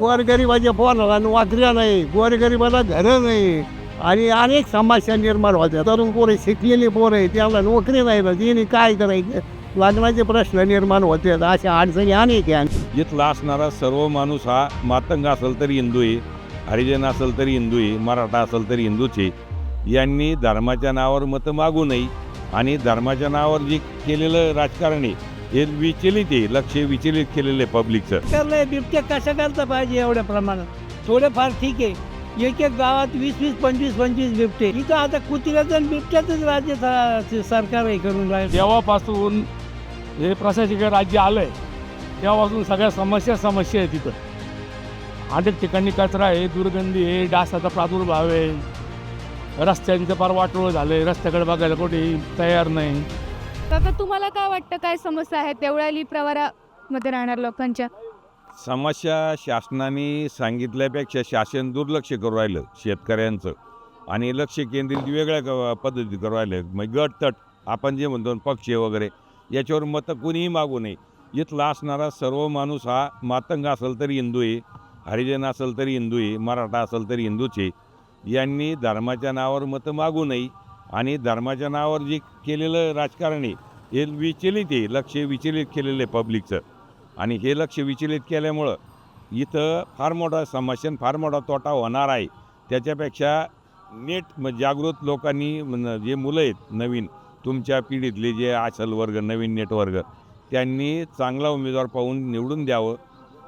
गोरगरिबाच्या पोराला वाकऱ्या नाही गोरगरिबाला घरं नाही आणि अनेक समस्या निर्माण होत्या. तरुण पोरे शिकलेली पोरं आहे त्याला नोकरी नाही ना तिने काय करायचं? लग्नाचे प्रश्न निर्माण होते अशा अडचणी अनेक आहे इथला असणारा सर्व माणूस हा मातंग असेल तरी हिंदू आहे हरिजन असेल तरी हिंदू आहे मराठा असेल तरी हिंदूच आहे. यांनी धर्माच्या नावावर मतं मागू नये आणि धर्माच्या नावावर जे केलेलं राजकारण आहे हे विचलित आहे लक्ष विचलित केलेलं आहे पब्लिकचं करलंय बिबट्या कसं करता पाहिजे एवढ्या प्रमाणात? थोडेफार ठीक आहे. एक एक गावात वीस वीस पंचवीस पंचवीस बिबटे. इथं आता कुत्र्याचं आणि बिबट्याचंच राज्य सा- सरकार हे करून राहिलं. जेव्हापासून हे प्रशासकीय राज्य आलं आहे तेव्हापासून सगळ्या समस्या समस्या आहे तिथं अनेक ठिकाणी कचरा आहे दुर्गंधी आहे डासाचा प्रादुर्भाव आहे. रस्त्यांचं फार वाटोळ झालं आहे रस्त्याकडे बघायला कोणी तयार नाही. काका तुम्हाला काय वाटतं काय समस्या आहेत? देवळाली प्रवारामध्ये राहणार लोकांच्या. समस्या शासनाने सांगितल्यापेक्षा शासन दुर्लक्ष करू राहिलं शेतकऱ्यांचं. आणि लक्ष केंद्रित वेगळ्या क- पद्धती करू राहिलं. मग गट तट आपण जे म्हणतो ना, पक्ष वगैरे याच्यावर मतं कुणीही मागू नये. इथला असणारा सर्व माणूस हा मातंग असेल तरी हिंदू आहे हरिजन असेल तरी हिंदू आहे मराठा असेल तरी हिंदूच आहे. यांनी धर्माच्या नावावर मतं मागू नये. आणि धर्माच्या नावावर जे केलेलं राजकारण आहे हे विचलित आहे लक्ष विचलित केलेलं आहे पब्लिकचं आणि हे लक्ष विचलित केल्यामुळं इथं फार मोठा समस्या फार मोठा तोटा होणार आहे. त्याच्यापेक्षा नेट जागृत लोकांनी जे मुलं आहेत नवीन तुमच्या पिढीतले जे असल वर्ग नवीन नेटवर्ग त्यांनी चांगला उमेदवार पाहून निवडून द्यावं.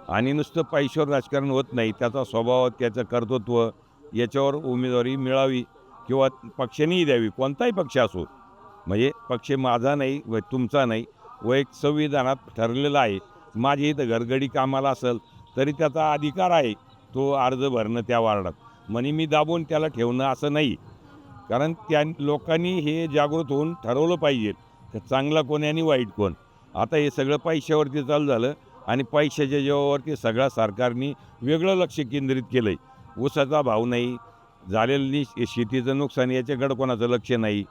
आणि नुसतं पैशावर राजकारण होत नाही त्याचा स्वभाव त्याचं कर्तृत्व याच्यावर उमेदवारी मिळावी. किंवा पक्षानेही द्यावी कोणताही पक्ष असो. म्हणजे पक्ष माझा नाही व तुमचा नाही व एक संविधानात ठरलेलं आहे. माझी इथं घरगडी कामाला असेल तरी त्याचा अधिकार आहे तो अर्ज भरणं त्या वार्डात. म्हणे मी दाबून त्याला ठेवणं असं नाही. कारण त्या लोकांनी हे जागृत होऊन ठरवलं पाहिजे चांगला कोण आणि वाईट कोण. आता हे सगळं पैशावरती चालू झालं आणि पैशाच्या जेव्हावरती सगळ्या सरकारने वेगळं लक्ष केंद्रित केलं आहे ऊसाचा भाव नाही झालेली शेतीचं नुकसान याच्याकडं कोणाचं लक्ष नाही.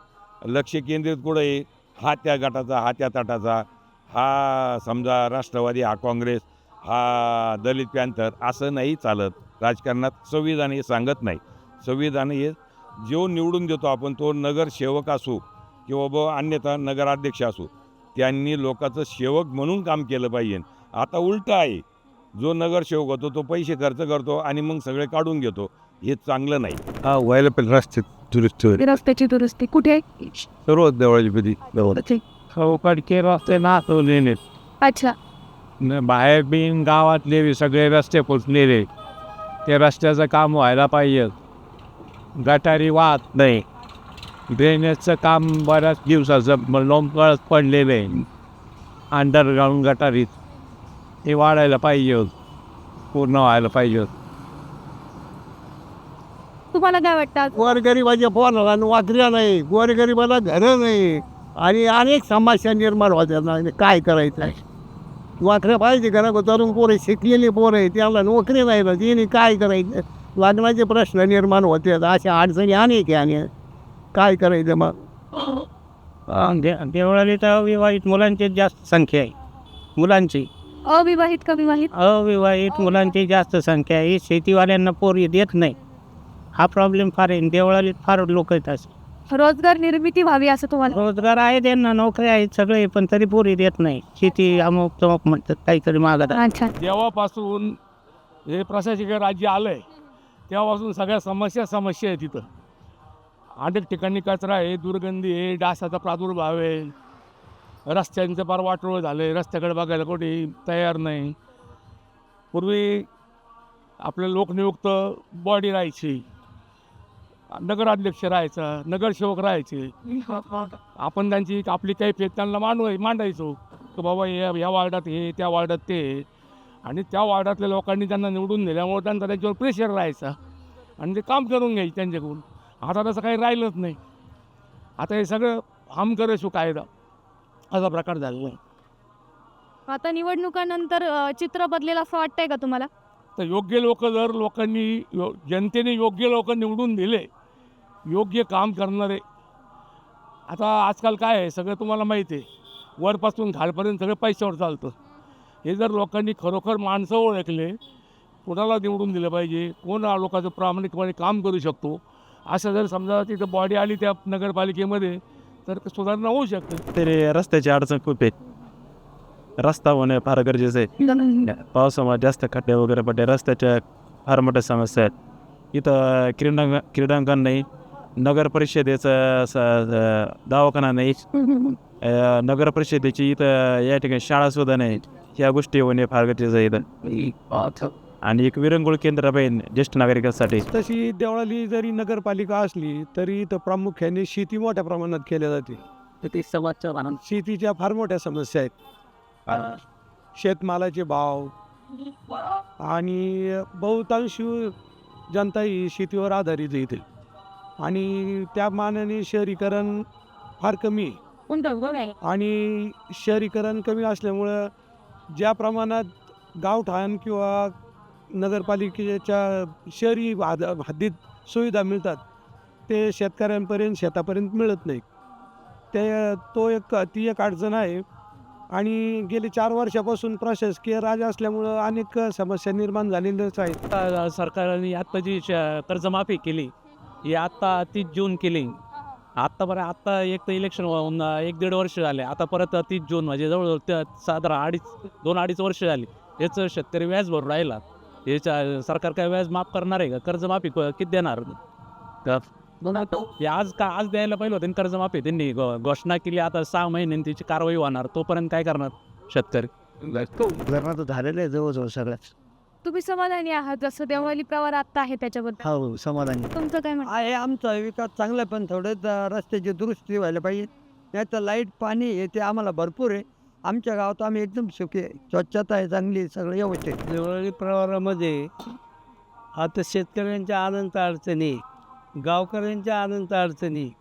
लक्ष केंद्रित कुठं आहे? हा त्या गटाचा हा त्या तटाचा हा समजा राष्ट्रवादी हा काँग्रेस हा दलित पॅन्थर असं नाही चालत. राजकारणात संविधान हे सांगत नाही. संविधान हे जो निवडून देतो आपण तो नगरसेवक असो किंवा ब अन्यथा नगराध्यक्ष असो त्यांनी लोकांचं सेवक म्हणून काम केलं पाहिजे. आता उलटं आहे. जो नगरसेवक होतो तो पैसे खर्च करतो आणि मग सगळे काढून घेतो. हे चांगलं नाही. हा व्हायला पाहिजे रस्ते दुरुस्त रस्त्याची दुरुस्ती कुठे सर्व देवळाची पिढी चौकडके रस्ते नाचवलेले अच्छा. न- बाहेर बिन गावातले सगळे रस्ते पुसलेले. ते रस्त्याचं काम व्हायला पाहिजे. गटारी वाहत नाही. ड्रेनेजचं काम बऱ्याच दिवसाचं लोंबकळत पडलेलं आहे. अंडरग्राऊंड गटारीत. ते वाढायला पाहिजे. पूर्ण व्हायला पाहिजे. तुम्हाला काय वाटतं? गोरगरिबाच्या पोराला वाकऱ्या नाही गोरगरिबाला घरं नाही आणि अनेक समस्या निर्माण होत्या ना. काय करायचं? वाकऱ्या पाहिजे का? नको तरुण पोरं शिकलेली पोरं आहे त्याला नोकरी नाही ना तिने काय करायचं? लग्नाचे प्रश्न निर्माण होते अशा अडचणी अनेक आहे आणि काय करायचं मग? देवळाली तर अविवाहित मुलांची जास्त संख्या आहे. मुलांची. अविवाहित का विवाहित? अविवाहित मुलांची जास्त संख्या आहे. शेतीवाल्यांना पोरी देत नाही. हा प्रॉब्लेम फार आहे देवळालीत फार लोक आहेत असे. रोजगार निर्मिती व्हावी असं तुम्हाला? रोजगार आहे त्यांना नोकऱ्या आहेत सगळे पण तरी पोरी देत नाही. शेती अमुक तमुक म्हणतात काहीतरी मागत आहे. अच्छा. जेव्हापासून हे प्रशासकीय राज्य आलं आहे तेव्हापासून सगळ्या समस्या समस्या आहे तिथं अनेक ठिकाणी कचरा आहे दुर्गंधी आहे डासाचा प्रादुर्भाव आहे. रस्त्यांचं फार वाटोळ झालं आहे रस्त्याकडे बघायला कोणी तयार नाही. पूर्वी आपले लोकनियुक्त बॉडी राहायची. नगराध्यक्ष राहायचा नगरसेवक राहायचे. आपण त्यांची आपली काही फेत त्यांना मांडवाय मांडायचो की बाबा या ह्या वार्डात हे त्या वार्डात ते. आणि त्या वार्डातल्या लोकांनी त्यांना निवडून दिल्यामुळे त्यांचा त्याच्यावर प्रेशर राहायचा. आणि ते काम करून घ्यायचे त्यांच्याकडून. आता तसं काही राहिलंच नाही. आता हे सगळं हम करे सो कायदा. असा प्रकार झालेला आहे. आता निवडणुकानंतर चित्र बदलेल असं वाटतंय का तुम्हाला? तर योग्य लोक जर लोकांनी यो जनतेने योग्य लोक निवडून दिले योग्य काम करणारे. आता आजकाल काय आहे सगळं तुम्हाला माहिती आहे. वरपासून खालपर्यंत सगळं पैशावर चालतं. हे जर लोकांनी खरोखर माणसं ओळखले कोणाला निवडून दिलं पाहिजे कोण लोकांचं प्रामाणिकपणे काम करू शकतो असं जर समजा तिथं बॉडी आली त्या नगरपालिकेमध्ये तर सुधारणा होऊ शकते. तरी रस्त्याची अडचण खूप आहे. रस्ता होणे फार गरजेचं आहे. पावसामुळे जास्त खड्डे वगैरे पडले रस्त्याच्या फार मोठ्या समस्या आहेत. इथं क्रीडांगण क्रीडांगण नाही नगर परिषदेचं स- दवाखाना नाही. अं, नगर परिषदेची इथं या ठिकाणी शाळासुद्धा नाही. ह्या गोष्टी होणे फार गरजेचं आहे इथं. आणि एक विरंगुळ केंद्र पाहिजे ज्येष्ठ नागरिकांसाठी. तशी देवळाली जरी नगरपालिका असली तरी इथं प्रामुख्याने शेती मोठ्या प्रमाणात केल्या जाते. शेतीच्या फार मोठ्या समस्या आहेत. शेतमालाचे भाव आणि बहुतांश जनता ही शेतीवर आधारित इथे. आणि त्या मानाने शहरीकरण फार कमी आहे. आणि शहरीकरण कमी असल्यामुळं ज्या प्रमाणात गावठाण किंवा नगरपालिकेच्या शहरी हद हद्दीत सुविधा मिळतात ते शेतकऱ्यांपर्यंत शेतापर्यंत मिळत नाही ते तो एक ती एक अडचण आहे. आणि गेली चार वर्षापासून प्रशासकीय राज असल्यामुळं अनेक समस्या निर्माण झालेल्याच आहेत. सरकारने आत्ता जी श- कर्जमाफी केली. ही आत्ता तीस जून केली. आत्ता बरं आत्ता एक तर इलेक्शन होऊन एक दीड वर्ष झाले. आता परत तीस जून म्हणजे जवळजवळ त्या साधारण अडीच दोन अडीच वर्ष झाली. याचं शेतकरी व्याज भरून राहिला याच्या सरकार काय व्याज माफ करणार आहे का? कर्जमाफी क- किती देणार? तर आज का आज द्यायला पाहिलं होतं ना कर्जमाफी त्यांनी घो- घोषणा केली. आता सहा महिन्यांनी त्याची कारवाई होणार. तोपर्यंत काय करणार शेतकरी? झालेलं आहे जवळजवळ सगळ्याच तुम्ही समाधानी आहात जसं देवळाली प्रवार आता आहे त्याच्याबद्दल? हो समाधानी. तुमचं काय म्हणणं? आहे आमचा विकास चांगला आहे, पण थोडं द- रस्त्याची दुरुस्ती व्हायला पाहिजे. नाही तर लाइट पाणी हे ते आम्हाला भरपूर आहे. आमच्या गावात आम्ही एकदम सुखी आहे. स्वच्छता आहे चांगली सगळं व्यवस्थित देवळाली प्रवारामध्ये आता शेतकऱ्यांच्या अनंत अडचणी गावकऱ्यांच्या अनंत अडचणी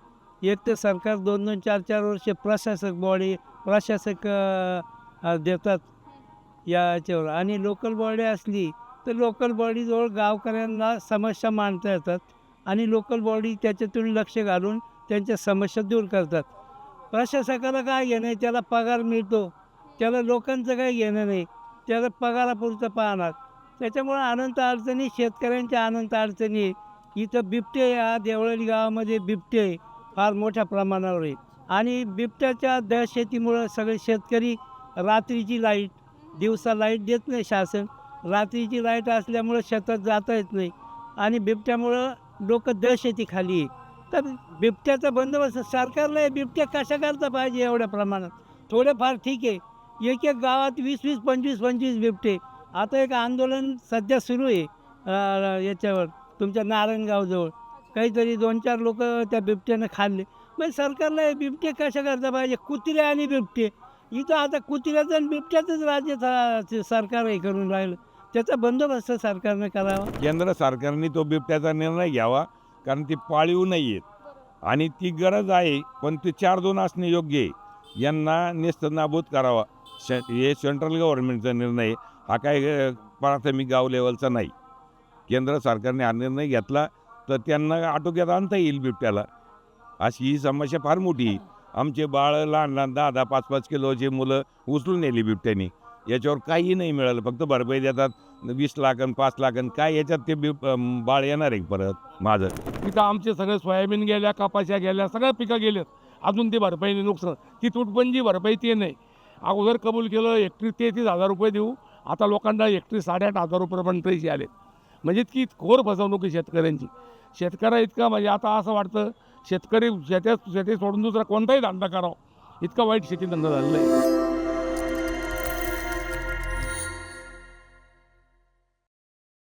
एक तर सरकार दोन दोन चार चार वर्षे प्रशासक बॉडी प्रशासक अ, अ, देतात. याच्यावर. आणि लोकल बॉडी असली तर लोकल बॉडीजवळ गावकऱ्यांना समस्या मांडता येतात. आणि लोकल बॉडी त्याच्यातून लक्ष घालून त्यांच्या समस्या दूर करतात. प्रशासकाला काय घेणं आहे? त्याला पगार मिळतो. त्याला लोकांचं काही घेणं नाही. त्याला पगारापुरतं पाहणार. त्याच्यामुळं अनंत अडचणी शेतकऱ्यांच्या अनंत अडचणी. इथं बिबटे या देवळी गावामध्ये बिबटे फार मोठ्या प्रमाणावर आहे आणि बिबट्याच्या दहशतीमुळं सगळे शेतकरी रात्रीची लाइट दिवसा लाइट देत नाही शासन. रात्रीची लाइट असल्यामुळं शेतात जाता येत नाही. आणि बिबट्यामुळं लोक दहशती खाली आहे. तर बिबट्याचा बंदोबस्त सरकारला हे बिबट्या कशा करता पाहिजे एवढ्या प्रमाणात? थोडेफार ठीक आहे. एक एक गावात वीस वीस पंचवीस पंचवीस बिबटे. आता एक आंदोलन सध्या सुरू आहे. याच्यावर तुमच्या नारायणगावजवळ. काहीतरी दोन चार लोक त्या बिबट्यानं खाल्ले. मग सरकारला हे बिबटे कशा करता पाहिजे? कुत्रे आणि बिबटे. इथं आता कुत्र्याचं आणि बिबट्याचंच राज्य सा- सरकार हे करून राहिलं. त्याचा बंदोबस्त सरकारने करावा. केंद्र सरकारने तो बिबट्याचा निर्णय घ्यावा कारण ती पाळीव नाही आहेत. आणि ती गरज आहे पण ते चार दोन असणे योग्य आहे. यांना नेस्तनाबूत करावा. श हे सेंट्रल गव्हर्नमेंटचा निर्णय आहे. हा काय अ, प्राथमिक गाव लेवलचा नाही. केंद्र सरकारने हा निर्णय घेतला तर त्यांना आटोक्यात आणता येईल बिबट्याला. अशी ही समस्या फार मोठी आहे. आमचे बाळ लहान लहान दहा दहा पाच पाच किलोची मुलं उचलून नेली बिबट्याने. याच्यावर काही नाही मिळालं फक्त भरपाई देतात वीस लाख आणि पाच लाख आणि काय याच्यात ते बिब बाळ येणार आहे परत माझं. तिथं आमचे सगळे सोयाबीन गेल्या कपाशा गेल्या सगळ्या पिकं गेल्यात अजून ते भरपाईने नुकसान. ती तुटबंदी भरपाई ते नाही. अगोदर कबूल केलं एकटी तेहतीस हजार रुपये देऊ. आता लोकांना एकटी साडेआठ हजार रुपये पण पैसे आले म्हणजे इतकी घोर फसवणूक आहे शेतकऱ्यांची. शेतकऱ्या इतका म्हणजे आता असं वाटतं शेतकरी शेत्या शेती सोडून दुसरा कोणताही धंदा करावा. इतका वाईट शेती धंदा झालेला आहे.